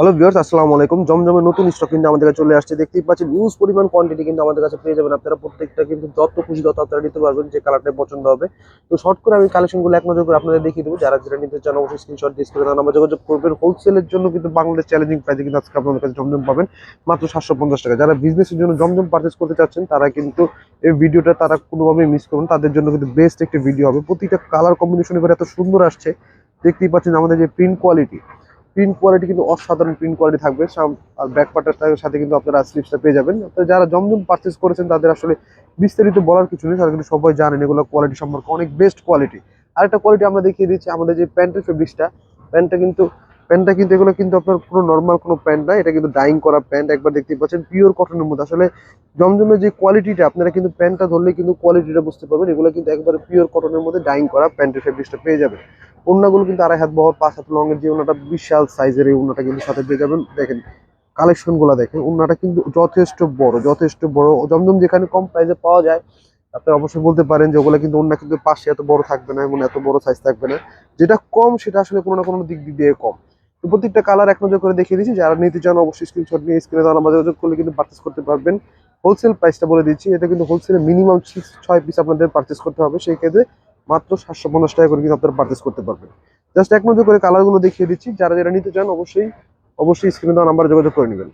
Hello viewers আসসালামু আলাইকুম। জমজমের নতুন স্টক কিন্তু আমাদের কাছে চলে আসছে। দেখতেই পাচ্ছেন নিউজ পরিমাণ কোয়ান্টিটি কিন্তু আমাদের কাছে পেয়ে যাবেন আপনারা। প্রত্যেকটা কিন্তু যত খুশি তত আপনারা নিতে পারবেন, যে কালারটা পছন্দ হবে। তো শর্ট করে আমি কালেকশনগুলো এক নজর করে আপনাদের দেখিয়ে দেবো। যারা যেটা নিতে চান অবশ্যই স্ক্রিনশট দিয়ে স্ক্রিনে নাম্বার যোগাযোগ করবেন। হোলসেলের জন্য কিন্তু বাংলাদেশ চ্যালেঞ্জিং প্রাইসে কিন্তু আজকে আপনাদের কাছে জমজম পাবেন মাত্র সাতশো পঞ্চাশ টাকা। যারা বিজনেসের জন্য জমজম পারচেস করতে চাচ্ছেন, তারা কিন্তু এই ভিডিওটা তারা কোনোভাবেই মিস করুন তাদের জন্য কিন্তু বেস্ট একটি ভিডিও হবে। প্রতিটা কালার কম্বিনেশন এবার এত সুন্দর আসছে। দেখতেই পাচ্ছেন আমাদের যে প্রিন্ট কোয়ালিটি প্রিন্ট কোয়ালিটি কিন্তু অসাধারণ প্রিন্ট কোয়ালিটি থাকবে। আর ব্যাক পার্টার সাথে কিন্তু আপনারা স্লিপসটা পেয়ে যাবেন। যারা জমজম পারচেস করেছেন, তাদের আসলে বিস্তারিত বলার কিছু নেই, তারা কিন্তু সবাই জানেন এগুলো কোয়ালিটি সম্পর্কে অনেক বেস্ট কোয়ালিটি আর একটা কোয়ালিটি আমরা দেখিয়ে দিচ্ছি, আমাদের যে প্যান্টের ফেব্রিক্সটা প্যান্টটা কিন্তু প্যান্টটা কিন্তু এগুলো কিন্তু আপনার কোনো নর্মাল কোনো প্যান্ট না, এটা কিন্তু ডাইং করা প্যান্ট একবার দেখতে পাচ্ছেন পিওর কটনের মধ্যে। আসলে জমজমের যে কোয়ালিটিটা আপনারা কিন্তু প্যান্টটা ধরলে কিন্তু কোয়ালিটিটা বুঝতে পারবেন। এগুলো কিন্তু একবারে পিওর কটনের মধ্যে ডাইং করা প্যান্টের ফেব্রিক্সটা পেয়ে যাবেন। ওড়নাগুলো কিন্তু আড়াই হাত বহর, পাঁচ হাত লঙের যে ওনাটা বিশাল সাইজের এই ওড়নাটা কিন্তু সাথে পেয়ে যাবেন। দেখেন কালেকশনগুলা দেখেন ওড়নাটা কিন্তু যথেষ্ট বড় যথেষ্ট বড়। জমজম যেখানে কম প্রাইসে পাওয়া যায়, আপনি অবশ্যই বলতে পারেন যে ওগুলো কিন্তু ওড়না কিন্তু পাশে এত বড় থাকবে না এবং এত বড় সাইজ থাকবে না। যেটা কম, সেটা আসলে কোনো না কোনো দিক দিয়ে কম। তো প্রত্যেকটা কালার এক নজর করে দেখিয়ে দিচ্ছি। যারা নিতে চান অবশ্যই স্ক্রিনশট নিয়ে স্ক্রিনে দেওয়া নাম্বার যোগাযোগ করলে কিন্তু পারচেস করতে পারবেন। হোলসেল প্রাইসটা বলে দিচ্ছি, এটা কিন্তু হোলসেলে মিনিমাম সিক্স ছয় পিস আপনাদের পারচেস করতে হবে। সেই ক্ষেত্রে মাত্র সাতশো পঞ্চাশ টাকা করে কিন্তু আপনারা পারচেস করতে পারবেন। জাস্ট এক নজর করে কালারগুলো দেখিয়ে দিচ্ছি। যারা যারা নিতে চান অবশ্যই অবশ্যই স্ক্রিনে দেওয়া নাম্বারে যোগাযোগ করে নেবেন।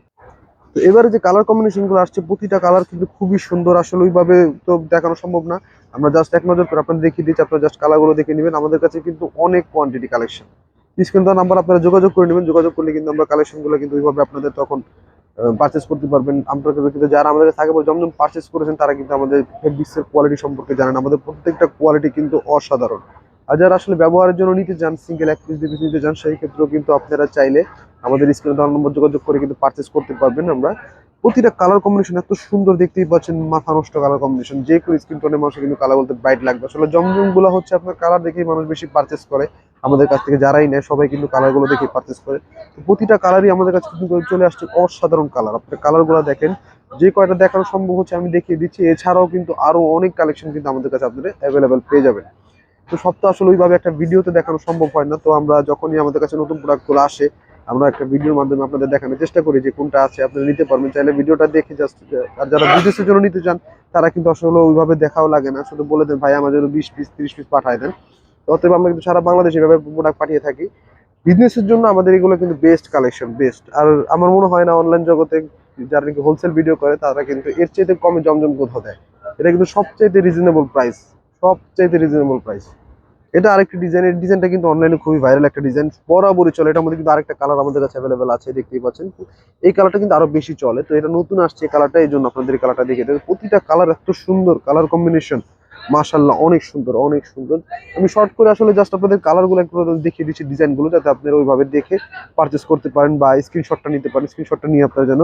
তো এবারে যে কালার কম্বিনেশনগুলো আসছে, প্রতিটা কালার কিন্তু খুবই সুন্দর। আসলে ওইভাবে তো দেখানো সম্ভব না। আমরা জাস্ট এক নজর করে আপনাদের দেখিয়ে দিচ্ছি। আপনারা জাস্ট কালারগুলো দেখে নেবেন। আমাদের কাছে কিন্তু অনেক কোয়ান্টিটি কালেকশন স্ক্রিন দেওয়া নাম্বার আপনারা যোগাযোগ করে নেবেন। যোগাযোগ করলে কিন্তু আমরা কালেকশনগুলো কিন্তু ওইভাবে আপনাদের তখন পারচেস করতে পারবেন। আমরা কিন্তু যারা আমাদের পরে জমজম পারচেস করেছেন, তারা কিন্তু আমাদের ফেব্রিক্সের কোয়ালিটি সম্পর্কে জানেন। আমাদের প্রত্যেকটা কোয়ালিটি কিন্তু অসাধারণ। আর যারা আসলে ব্যবহারের জন্য নিতে চান সিঙ্গেল এক পিস পিস নিতে চান, সেই ক্ষেত্রেও কিন্তু আপনারা চাইলে আমাদের স্ক্রিনে দেওয়ার নম্বর যোগাযোগ করে কিন্তু পারচেস করতে পারবেন আমরা। প্রতিটা কালার কম্বিনেশন এত সুন্দর দেখতেই পাচ্ছেন, মাথা নষ্ট কালার কম্বিনেশন যে কোনো স্কিন টোনের মানুষের কিন্তু কালার বলতে ব্রাইট লাগবে। আসলে জমজমগুলো হচ্ছে আপনার কালার দেখেই মানুষ বেশি পারচেস করে। আমাদের কাছ থেকে যারাই নেয়, সবাই কিন্তু কালারগুলো দেখে পারচেস করে। প্রতিটা কালারই আমাদের কাছে কিন্তু চলে আসছে অসাধারণ কালার আপনার কালারগুলো দেখেন, যে কয়টা দেখানো সম্ভব হচ্ছে আমি দেখিয়ে দিচ্ছি। এছাড়াও কিন্তু আরও অনেক কালেকশন কিন্তু আমাদের কাছে আপনাদের অ্যাভেলেবেল পেয়ে যাবেন। তো সব তো আসলে ওইভাবে একটা ভিডিওতে দেখানো সম্ভব হয় না। তো আমরা যখনই আমাদের কাছে নতুন প্রোডাক্টগুলো আসে, আমরা একটা ভিডিওর মাধ্যমে আপনাদের দেখানোর চেষ্টা করি যে কোনটা আছে, আপনারা নিতে পারবেন। চাইলে ভিডিওটা দেখে জাস্ট আর যারা বিদেশের জন্য নিতে চান, তারা কিন্তু আসলে ওইভাবে দেখাও লাগে না। শুধু বলে দেন, ভাই, আমার জন্য বিশ পিস তিরিশ পিস পাঠায় দেন। অতএব আমরা কিন্তু সারা বাংলাদেশে এভাবে প্রোডাক্ট পাঠিয়ে থাকি। বিজনেসের জন্য আমাদের এগুলো কিন্তু বেস্ট কালেকশন বেস্ট আর আমার মনে হয় না অনলাইন জগতে যারা নাকি হোলসেল ভিডিও করে, তারা কিন্তু এর চাইতে কমে জমজম কোথাও দেয়। এটা কিন্তু সবচাইতে রিজনেবল প্রাইস সবচাইতে রিজনেবল প্রাইস এটা আরেকটি ডিজাইন এই ডিজাইনটা কিন্তু অনলাইনে খুবই ভাইরাল একটা ডিজাইন বরাবরই চলে। এটার মধ্যে কিন্তু আরেকটা কালার আমাদের কাছে অ্যাভেলেবেল আছে, দেখতেই পাচ্ছেন। এই কালারটা কিন্তু আরও বেশি চলে। তো এটা নতুন আসছে এই কালারটা এই জন্য আপনাদের কালারটা দেখে। প্রতিটা কালার এত সুন্দর কালার কম্বিনেশন মাশাল্লাহ অনেক সুন্দর অনেক সুন্দর। আমি শর্ট করে আসলে জাস্ট আপনাদের কালারগুলো একটু দেখিয়ে দিচ্ছি ডিজাইনগুলো যাতে আপনারা ওইভাবে দেখে পারচেস করতে পারেন বা স্ক্রিনশটটা নিতে পারেন। স্ক্রিনশটটা নিয়ে আপনারা যেন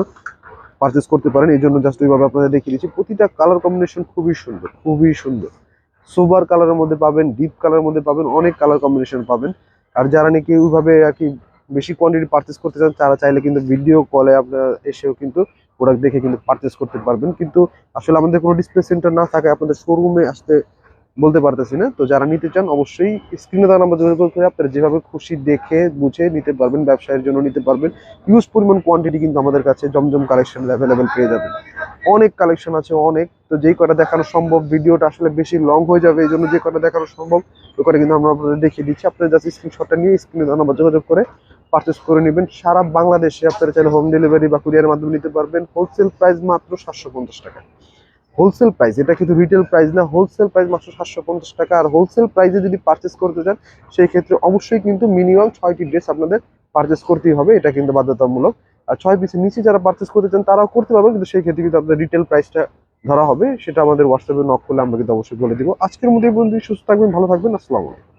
পারচেস করতে পারেন, এই জন্য জাস্ট ওইভাবে আপনাদের দেখিয়ে দিচ্ছি। প্রতিটা কালার কম্বিনেশন খুবই সুন্দর খুবই সুন্দর। সোবার কালারের মধ্যে পাবেন ডিপ কালারের মধ্যে পাবেন, অনেক কালার কম্বিনেশন পাবেন। আর যারা নাকি ওইভাবে আর কি বেশি কোয়ান্টিটি পারচেস করতে চান, তারা চাইলে কিন্তু ভিডিও কলে আপনারা এসেও কিন্তু প্রোডাক্ট দেখে কিন্তু পারচেস করতে পারবেন। কিন্তু আসলে আমাদের কোনো ডিসপ্লে সেন্টার না থাকে আপনাদের শোরুমে আসতে বলতে পারতেছি না। তো যারা নিতে চান অবশ্যই স্ক্রিনে দেওয়া আমরা যোগাযোগ করে আপনারা যেভাবে খুশি দেখে বুঝে নিতে পারবেন, ব্যবসায়ের জন্য নিতে পারবেন। ইউজ পরিমাণ কোয়ান্টিটি কিন্তু আমাদের কাছে জমজম কালেকশন অ্যাভেলেবেল পেয়ে যাবেন। অনেক কালেকশন আছে, অনেক। তো যেই কটা দেখানো সম্ভব, ভিডিওটা আসলে বেশি লং হয়ে যাবে এই জন্য যে কটা দেখানো সম্ভব, ওই কটা কিন্তু আমরা আপনাদের দেখিয়ে দিচ্ছি। আপনারা জাস্ট স্ক্রিনশটটা নিয়ে স্ক্রিনে দেওয়া আমরা যোগাযোগ করে পারচেস করে নেবেন। সারা বাংলাদেশে আপনারা চাইলে হোম ডেলিভারি বা কুরিয়ার মাধ্যমে নিতে পারবেন। হোলসেল প্রাইস মাত্র সাতশো পঞ্চাশ টাকা। হোলসেল প্রাইস এটা কিন্তু রিটেল প্রাইস না হোলসেল প্রাইস মাত্র সাতশো পঞ্চাশ টাকা। আর হোলসেল প্রাইসে যদি পারচেস করতে চান, সেই ক্ষেত্রে অবশ্যই কিন্তু মিনিমাম ছয়টি ড্রেস আপনাদের পারচেস করতেই হবে। এটা কিন্তু বাধ্যতামূলক। আর ছয় পিসের নিচে যারা পারচেস করতে চান, তারাও করতে পারবেন, কিন্তু সেই ক্ষেত্রে কিন্তু আপনাদের রিটেল প্রাইসটা ধরা হবে। সেটা আমাদের হোয়াটসঅ্যাপে নক করলে আমরা কিন্তু অবশ্যই বলে দিব। আজকের মধ্যে বন্ধু সুস্থ থাকবেন, ভালো থাকবেন। আসসালামু আলাইকুম।